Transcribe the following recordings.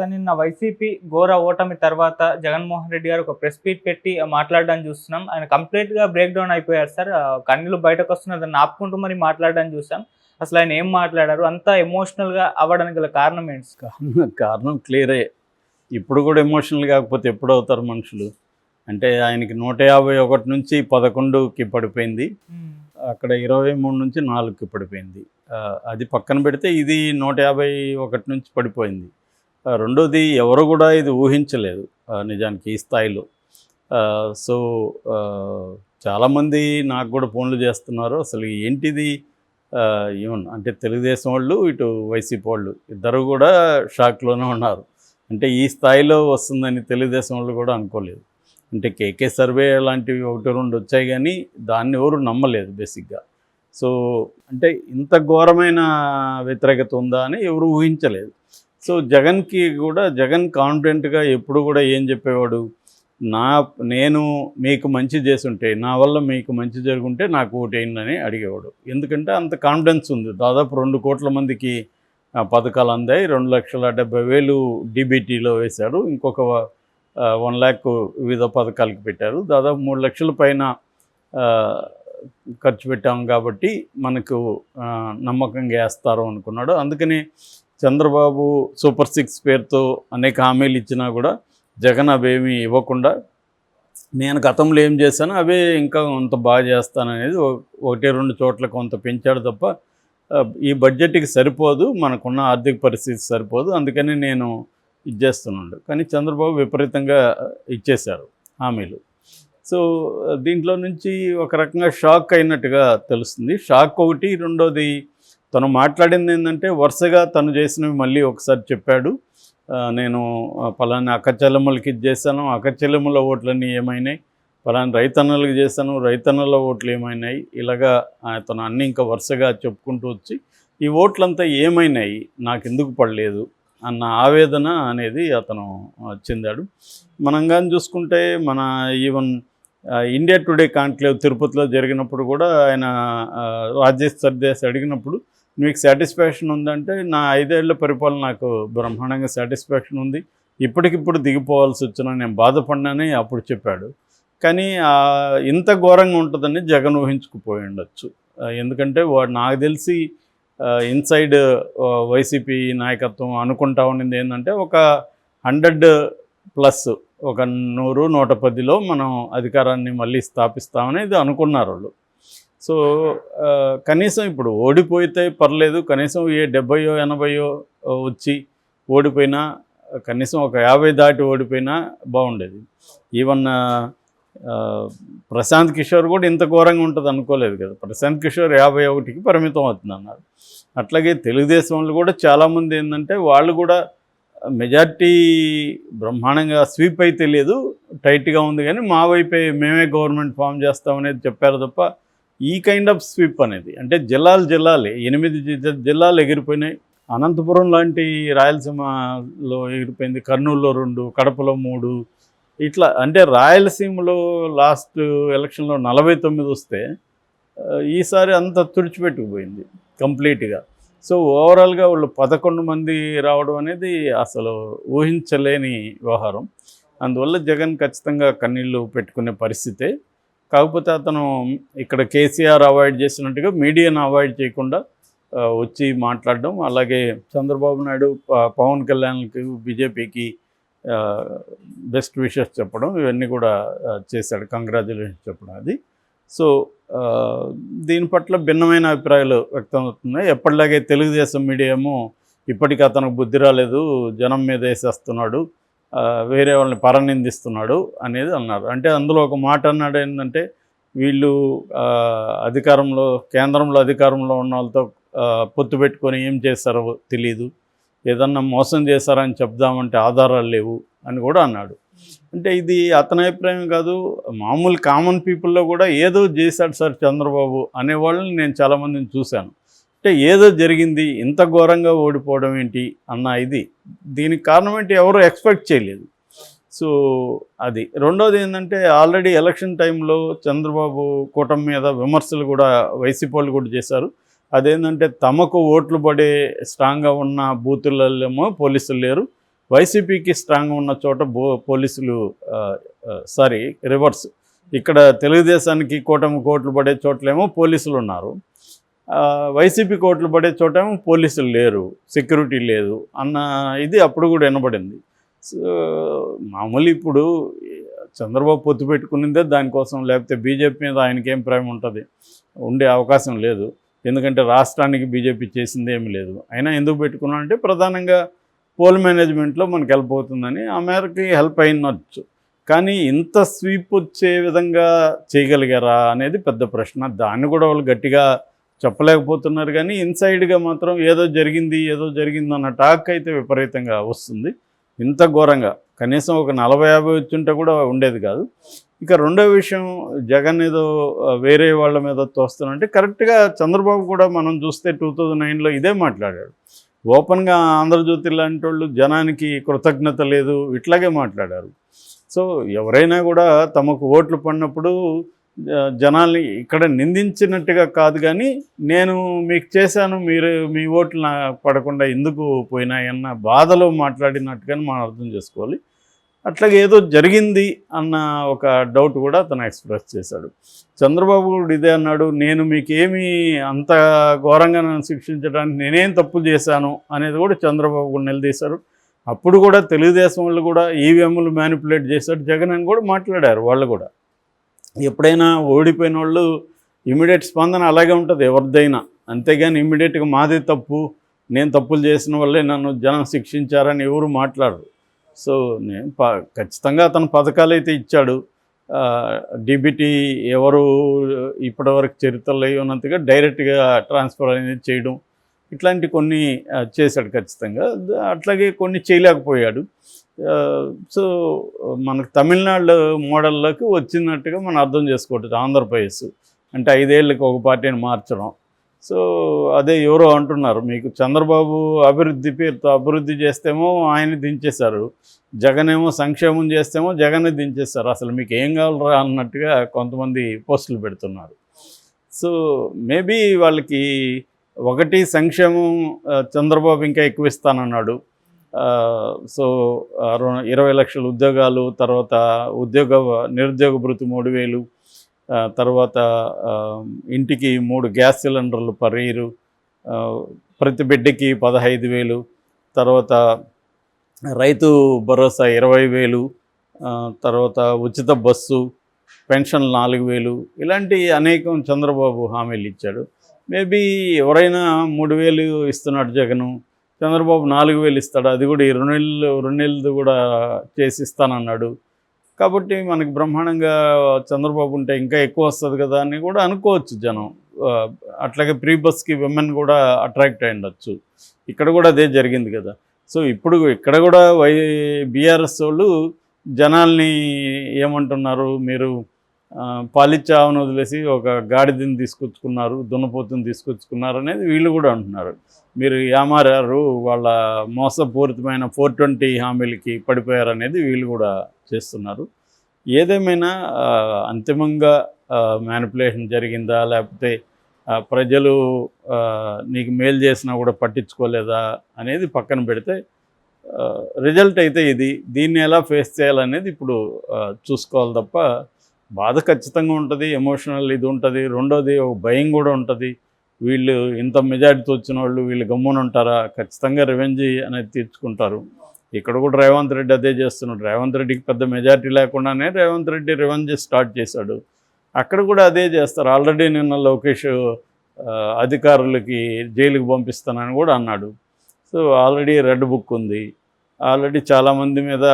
నిన్న వైసీపీ ఘోర ఓటమి తర్వాత జగన్మోహన్ రెడ్డి గారు ఒక ప్రెస్ మీట్ పెట్టి మాట్లాడడానికి చూస్తున్నాం. ఆయన కంప్లీట్గా బ్రేక్ డౌన్ అయిపోయారు సార్. కన్నీళ్ళు బయటకు వస్తున్నారు దాన్ని ఆపుకుంటూ మరి మాట్లాడడానికి చూసాం. అసలు ఆయన ఏం మాట్లాడారు? అంత ఎమోషనల్గా అవ్వడానికి గల కారణం ఏంటి? కారణం కారణం క్లియరే ఇప్పుడు కూడా ఎమోషనల్ కాకపోతే ఎప్పుడు అవుతారు మనుషులు? అంటే ఆయనకి నూట యాభై ఒకటి నుంచి పదకొండుకి పడిపోయింది. అక్కడ ఇరవై మూడు నుంచి నాలుగుకి పడిపోయింది. అది పక్కన పెడితే ఇది నూట యాభై ఒకటి నుంచి పడిపోయింది. రెండోది ఎవరు కూడా ఇది ఊహించలేదు నిజానికి ఈ స్థాయిలో. సో చాలామంది నాకు కూడా ఫోన్లు చేస్తున్నారు. అసలు ఏంటిది? ఈవెన్ అంటే తెలుగుదేశం వాళ్ళు ఇటు వైసీపీ వాళ్ళు ఇద్దరు కూడా షాక్లోనే ఉన్నారు. అంటే ఈ స్థాయిలో వస్తుందని తెలుగుదేశం వాళ్ళు కూడా అనుకోలేదు. అంటే కేకే సర్వే లాంటివి ఒకటి రెండు వచ్చాయి కానీ దాన్ని ఎవరు నమ్మలేదు బేసిక్గా. సో అంటే ఇంత ఘోరమైన వ్యతిరేకత ఉందా అని ఎవరు ఊహించలేదు. సో జగన్కి కూడా జగన్ కాన్ఫిడెంట్గా ఎప్పుడు కూడా ఏం చెప్పేవాడు? నా నేను మీకు మంచి చేసుంటే నా వల్ల మీకు మంచి జరుగుంటే నాకు ఓటేయండి అడిగేవాడు. ఎందుకంటే అంత కాన్ఫిడెన్స్ ఉంది. దాదాపు రెండు కోట్ల మందికి పథకాలు అందాయి. రెండు లక్షల డెబ్బై వేలు డీబీటీలో వేశాడు ఇంకొక వన్ ల్యాక్ వివిధ పథకాలకి పెట్టారు. దాదాపు మూడు లక్షల పైన ఖర్చు పెట్టాం కాబట్టి మనకు నమ్మకంగా వేస్తారు అనుకున్నాడు. అందుకని చంద్రబాబు సూపర్ సిక్స్ పేరుతో అనేక హామీలు ఇచ్చినా కూడా జగన్ అవేమీ ఇవ్వకుండా నేను గతంలో ఏం చేశానో అవే ఇంకా కొంత బాగా చేస్తాననేది ఒక- ఒకటి రెండు చోట్ల కొంత పెంచాడు తప్ప ఈ బడ్జెట్కి సరిపోదు మనకున్న ఆర్థిక పరిస్థితి సరిపోదు అందుకని నేను ఇచ్చేస్తున్నాడు కానీ చంద్రబాబు విపరీతంగా ఇచ్చేశారు హామీలు. సో దీంట్లో నుంచి ఒక రకంగా షాక్ అయినట్టుగా తెలుస్తుంది. షాక్ ఒకటి రెండోది తను మాట్లాడింది ఏంటంటే వరుసగా తను చేసినవి మళ్ళీ ఒకసారి చెప్పాడు. నేను ఆ, పలానా అక్క ఇది చేశాను అక్కచెల్లెమ్మల ఓట్లన్నీ ఏమైనాయి పలానా రైతన్నలకు చేశాను రైతన్నల ఓట్లు ఏమైనాయి ఇలాగా తను అన్నీ ఇంకా వరుసగా చెప్పుకుంటూ వచ్చి ఈ ఓట్లంతా ఏమైనాయి నాకు ఎందుకు పడలేదు అన్న ఆవేదన అనేది అతను చెందాడు. మనం కానీ చూసుకుంటే మన ఈవెన్ ఇండియా టుడే కాన్క్లేవ్ తిరుపతిలో జరిగినప్పుడు కూడా ఆయన రాజేష్ సర్దేశ్ అడిగినప్పుడు మీకు సాటిస్ఫాక్షన్ ఉందంటే నా ఐదేళ్ళ పరిపాలన నాకు బ్రహ్మాండంగా సాటిస్ఫాక్షన్ ఉంది. ఇప్పటికిప్పుడు దిగిపోవాల్సి వచ్చిన నేను బాధపడినానని అప్పుడు చెప్పాడు. కానీ ఇంత ఘోరంగా ఉంటుందని జగన్ ఊహించుకుపోయి ఉండొచ్చు. ఎందుకంటే వాడు నాకు తెలిసి ఇన్సైడ్ వైసీపీ నాయకత్వం అనుకుంటా ఉండింది ఏంటంటే ఒక హండ్రెడ్ ప్లస్ ఒక నూరు నూట పదిలో మనం అధికారాన్ని మళ్ళీ స్థాపిస్తామని ఇది అనుకున్నారు వాళ్ళు. సో కనీసం ఇప్పుడు ఓడిపోతే పర్లేదు కనీసం ఏ డెబ్బయో ఎనభయో వచ్చి ఓడిపోయినా కనీసం ఒక యాభై దాటి ఓడిపోయినా బాగుండేది. ఈవెన్ ప్రశాంత్ కిషోర్ కూడా ఇంత ఘోరంగా ఉంటుంది అనుకోలేదు కదా. ప్రశాంత్ కిషోర్ యాభై ఒకటికి పరిమితం అవుతుంది అన్నారు అట్లాగే తెలుగుదేశం వాళ్ళు కూడా చాలామంది ఏంటంటే వాళ్ళు కూడా మెజార్టీ బ్రహ్మాండంగా స్వీప్ అయితే లేదు టైట్గా ఉంది కానీ మా వైపే మేమే గవర్నమెంట్ ఫామ్ చేస్తామనేది చెప్పారు తప్ప ఈ కైండ్ ఆఫ్ స్వీప్ అనేది అంటే జిల్లాలు జిల్లాలే ఎనిమిది జి- జిల్లాలు ఎగిరిపోయినాయి. అనంతపురం లాంటి రాయలసీమలో ఎగిరిపోయింది కర్నూలులో రెండు కడపలో మూడు. ఇట్లా అంటే రాయలసీమలో లాస్ట్ ఎలక్షన్లో నలభై తొమ్మిది వస్తే ఈసారి అంతా తుడిచిపెట్టుకుపోయింది కంప్లీట్గా సో ఓవరాల్గా వాళ్ళు పదకొండు మంది రావడం అనేది అసలు ఊహించలేని వ్యవహారం. అందువల్ల జగన్ ఖచ్చితంగా కన్నీళ్ళు పెట్టుకునే పరిస్థితే కాకపోతే అతను ఇక్కడ కేసీఆర్ అవాయిడ్ చేసినట్టుగా మీడియాను అవాయిడ్ చేయకుండా వచ్చి మాట్లాడడం అలాగే చంద్రబాబు నాయుడు పవన్ కళ్యాణ్కి బీజేపీకి బెస్ట్ విషెస్ చెప్పడం ఇవన్నీ కూడా చేశాడు. కంగ్రాచులేషన్స్ చెప్పడం అది. సో దీని పట్ల భిన్నమైన అభిప్రాయాలు వ్యక్తం అవుతున్నాయి. ఎప్పటిలాగే తెలుగుదేశం మీడియాము ఇప్పటికీ అతనికి బుద్ధి రాలేదు. జనం మీద వేసేస్తున్నాడు. వేరే వాళ్ళని పరనిందిస్తున్నాడు అనేది అన్నారు. అంటే అందులో ఒక మాట అన్నాడు ఏంటంటే వీళ్ళు అధికారంలో కేంద్రంలో అధికారంలో ఉన్న వాళ్ళతో పొత్తు పెట్టుకొని ఏం చేస్తారో తెలియదు ఏదన్నా మోసం చేశారని చెప్దామంటే ఆధారాలు లేవు అని కూడా అన్నాడు. అంటే ఇది అతని అభిప్రాయం కాదు. మామూలు కామన్ పీపుల్లో కూడా ఏదో చేశాడు సార్ చంద్రబాబు అనేవాళ్ళని నేను చాలామందిని చూశాను. అంటే ఏదో జరిగింది ఇంత ఘోరంగా ఓడిపోవడం ఏంటి అన్న ఇది. దీనికి కారణం ఏంటి ఎవరు ఎక్స్పెక్ట్ చేయలేదు. సో అది. రెండోది ఏంటంటే ఆల్రెడీ ఎలక్షన్ టైంలో చంద్రబాబు కూటమి మీద విమర్శలు కూడా వైసీపీ వాళ్ళు కూడా చేశారు. అదేంటంటే తమకు ఓట్లు పడే స్ట్రాంగ్గా ఉన్న బూతులలో పోలీసులు లేరు. వైసీపీకి స్ట్రాంగ్ ఉన్న చోట పోలీసులు సారీ రివర్స్. ఇక్కడ తెలుగుదేశానికి కూటమి కోట్లు పడే చోట్లేమో పోలీసులు ఉన్నారు. వైసీపీ కోట్లు పడే చోటేమో పోలీసులు లేరు సెక్యూరిటీ లేదు అన్న ఇది అప్పుడు కూడా వినబడింది. సో మామూలు ఇప్పుడు చంద్రబాబు పొత్తు పెట్టుకునిందే దానికోసం లేకపోతే బీజేపీ మీద ఆయనకేం ప్రేమ ఉంటుంది? ఉండే అవకాశం లేదు. ఎందుకంటే రాష్ట్రానికి బీజేపీ చేసింది ఏమి లేదు. అయినా ఎందుకు పెట్టుకున్నా అంటే ప్రధానంగా పోల్ మేనేజ్మెంట్లో మనకి హెల్ప్ అవుతుందని ఆ మేరకు హెల్ప్ అయినొచ్చు. కానీ ఇంత స్వీప్ వచ్చే విధంగా చేయగలిగారా అనేది పెద్ద ప్రశ్న. దాన్ని కూడా వాళ్ళు గట్టిగా చెప్పలేకపోతున్నారు కానీ ఇన్సైడ్గా మాత్రం ఏదో జరిగింది ఏదో జరిగింది అన్న టాక్ అయితే విపరీతంగా వస్తుంది. ఇంత ఘోరంగా. కనీసం ఒక నలభై యాభై వచ్చుంటే కూడా ఉండేది కాదు. ఇక రెండో విషయం జగన్ ఏదో వేరే వాళ్ళ మీద తోస్తానంటే కరెక్ట్గా చంద్రబాబు కూడా మనం చూస్తే టూ థౌజండ్ నైన్లో ఇదే మాట్లాడాడు. ఓపెన్గా ఆంధ్రజ్యోతి లాంటి వాళ్ళు జనానికి కృతజ్ఞత లేదు ఇట్లాగే మాట్లాడారు. సో ఎవరైనా కూడా తమకు ఓట్లు పడినప్పుడు జనాల్ని ఇక్కడ నిందించినట్టుగా కాదు కానీ నేను మీకు చేశాను మీరు మీ ఓట్లు నా పడకుండా ఎందుకు పోయినాయన్న బాధలో మాట్లాడినట్టుగానే మనం అర్థం చేసుకోవాలి. అట్లాగే ఏదో జరిగింది అన్న ఒక డౌట్ కూడా అతను ఎక్స్ప్రెస్ చేశాడు. చంద్రబాబు కూడా ఇదే అన్నాడు నేను మీకేమీ అంత ఘోరంగా నన్ను శిక్షించడానికి నేనేం తప్పు చేశాను అనేది కూడా చంద్రబాబు కూడా నిలదీశారు. అప్పుడు కూడా తెలుగుదేశం వాళ్ళు కూడా ఈవీఎంలు మ్యానిపులేట్ చేశారు జగన్ అని కూడా మాట్లాడారు వాళ్ళు కూడా. ఎప్పుడైనా ఓడిపోయిన వాళ్ళు ఇమీడియట్ స్పందన అలాగే ఉంటుంది ఎవరిదైనా. అంతేగాని ఇమీడియట్గా మాదే తప్పు నేను తప్పులు చేసిన వల్లే నన్ను జనం శిక్షించారని ఎవరు మాట్లాడరు. సో నేను ఖచ్చితంగా అతను పథకాలు అయితే ఇచ్చాడు డీబీటీ ఎవరు ఇప్పటివరకు చరిత్రలో ఉన్నంతగా డైరెక్ట్గా ట్రాన్స్ఫర్ అనేది చేయడం ఇట్లాంటి కొన్ని చేశాడు ఖచ్చితంగా. అట్లాగే కొన్ని చేయలేకపోయాడు. సో మనకు తమిళనాడు మోడల్లోకి వచ్చినట్టుగా మనం అర్థం చేసుకోవచ్చు ఆంధ్రప్రదేశ్. అంటే ఐదేళ్ళకి ఒక పార్టీని మార్చడం. సో అదే ఎవరో అంటున్నారు. మీకు చంద్రబాబు అభివృద్ధి పేరుతో అభివృద్ధి చేస్తేమో ఆయన దించేశారు. జగన్ ఏమో సంక్షేమం చేస్తేమో జగన్ దించేస్తారు అసలు మీకు ఏం కావాలరా అన్నట్టుగా కొంతమంది పోస్టులు పెడుతున్నారు. సో మేబీ వాళ్ళకి ఒకటి సంక్షేమం చంద్రబాబు ఇంకా ఎక్కువ ఇస్తానన్నాడు. సో ఇరవై లక్షల ఉద్యోగాలు తర్వాత ఉద్యోగ నిరుద్యోగ భృతి మూడు వేలు తర్వాత ఇంటికి మూడు గ్యాస్ సిలిండర్లు పర్ ఇయర్ ప్రతి బిడ్డకి పదహైదు వేలు తర్వాత రైతు భరోసా ఇరవై వేలు తర్వాత ఉచిత బస్సు పెన్షన్ నాలుగు వేలు ఇలాంటి అనేకం చంద్రబాబు హామీలు ఇచ్చాడు. మేబీ ఎవరైనా మూడు వేలు ఇస్తున్నాడు జగను చంద్రబాబు నాలుగు వేలు ఇస్తాడు అది కూడా ఈ రెండు నెలలు రెండు నెలలు కూడా చేసి ఇస్తానన్నాడు కాబట్టి మనకి బ్రహ్మాండంగా చంద్రబాబు ఉంటే ఇంకా ఎక్కువ వస్తుంది కదా అని కూడా అనుకోవచ్చు జనం. అట్లాగే ప్రీ బస్కి విమెన్ కూడా అట్రాక్ట్ అయ్యుండొచ్చు ఇక్కడ కూడా అదే జరిగింది కదా. సో ఇప్పుడు ఇక్కడ కూడా వై బీఆర్ఎస్ వాళ్ళు జనాల్ని ఏమంటున్నారు? మీరు పాలిచ్చావను వదిలేసి ఒక గాడిదని తీసుకొచ్చుకున్నారు దున్నపోతుని తీసుకొచ్చుకున్నారు అనేది వీళ్ళు కూడా అంటున్నారు. మీరు ఏమారారు వాళ్ళ మోసపూరితమైన ఫోర్ ట్వంటీ హామీలకి పడిపోయారు అనేది వీళ్ళు కూడా చేస్తున్నారు. ఏదేమైనా అంతిమంగా మ్యానిపులేషన్ జరిగిందా? లేకపోతే ప్రజలు నీకు మేలు చేసినా కూడా పట్టించుకోలేదా? అనేది పక్కన పెడితే రిజల్ట్ అయితే ఇది. దీన్ని ఎలా ఫేస్ చేయాలనేది ఇప్పుడు చూసుకోవాలి తప్ప బాధ ఖచ్చితంగా ఉంటుంది ఎమోషనల్ ఇది ఉంటుంది. రెండోది ఒక భయం కూడా ఉంటుంది. వీళ్ళు ఇంత మెజారిటీతో వచ్చిన వాళ్ళు వీళ్ళు గమ్మున ఉంటారా ఖచ్చితంగా రివెంజ్ అనేది తీర్చుకుంటారు. ఇక్కడ కూడా రేవంత్ రెడ్డి అదే చేస్తున్నాడు. రేవంత్ రెడ్డికి పెద్ద మెజారిటీ లేకుండానే రేవంత్ రెడ్డి రివెంజ్ స్టార్ట్ చేశాడు. అక్కడ కూడా అదే చేస్తారు. ఆల్రెడీ నిన్న లోకేష్ అధికారులకి జైలుకి పంపిస్తానని కూడా అన్నాడు. సో ఆల్రెడీ రెడ్ బుక్ ఉంది. ఆల్రెడీ చాలామంది మీద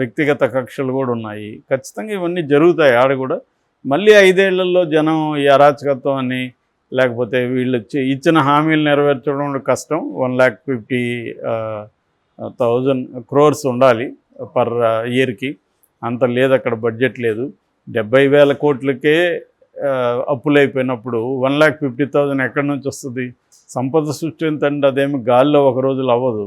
వ్యక్తిగత కక్షలు కూడా ఉన్నాయి. ఖచ్చితంగా ఇవన్నీ జరుగుతాయి ఆడ కూడా. మళ్ళీ ఐదేళ్ళలో జనం ఈ అరాచకత్వం అని లేకపోతే వీళ్ళు ఇచ్చిన హామీలు నెరవేర్చడం కష్టం. One lakh fifty thousand crores ఉండాలి పర్ ఇయర్కి. అంత లేదు అక్కడ బడ్జెట్ లేదు. డెబ్బై వేల కోట్లకే అప్పులు అయిపోయినప్పుడు వన్ ల్యాక్ ఫిఫ్టీ థౌజండ్ ఎక్కడి నుంచి వస్తుంది? సంపద సృష్టి ఎంతంటే అదేమి గాల్లో ఒక రోజులు అవ్వదు.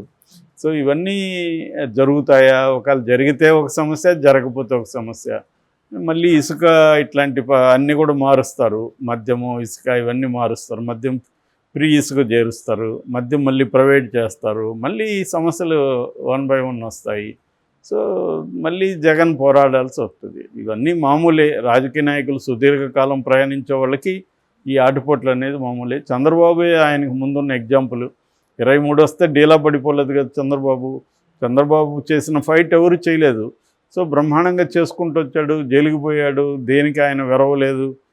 సో ఇవన్నీ జరుగుతాయా? ఒకవేళ జరిగితే ఒక సమస్య జరగకపోతే ఒక సమస్య. మళ్ళీ ఇసుక ఇట్లాంటి ప- అన్నీ కూడా మారుస్తారు. మద్యము ఇసుక ఇవన్నీ మారుస్తారు. మద్యం ఫ్రీ ఇసుక చేరుస్తారు. మద్యం మళ్ళీ ప్రైవేట్ చేస్తారు. మళ్ళీ ఈ సమస్యలు వన్ బై వన్ వస్తాయి. సో మళ్ళీ జగన్ పోరాడాల్సి వస్తుంది. ఇవన్నీ మామూలే. రాజకీయ నాయకులు సుదీర్ఘకాలం ప్రయాణించే వాళ్ళకి ఈ ఆటుపోట్లు అనేది మామూలే. చంద్రబాబు ఆయనకు ముందున్న ఎగ్జాంపుల్. ఇరవై మూడు వస్తే డీలా పడిపోలేదు కదా చంద్రబాబు. చంద్రబాబు చేసిన ఫైట్ ఎవరు చేయలేదు. సో బ్రహ్మాండంగా చేసుకుంటూ వచ్చాడు జైలుకి పోయాడు దేనికి ఆయన వెరవలేదు.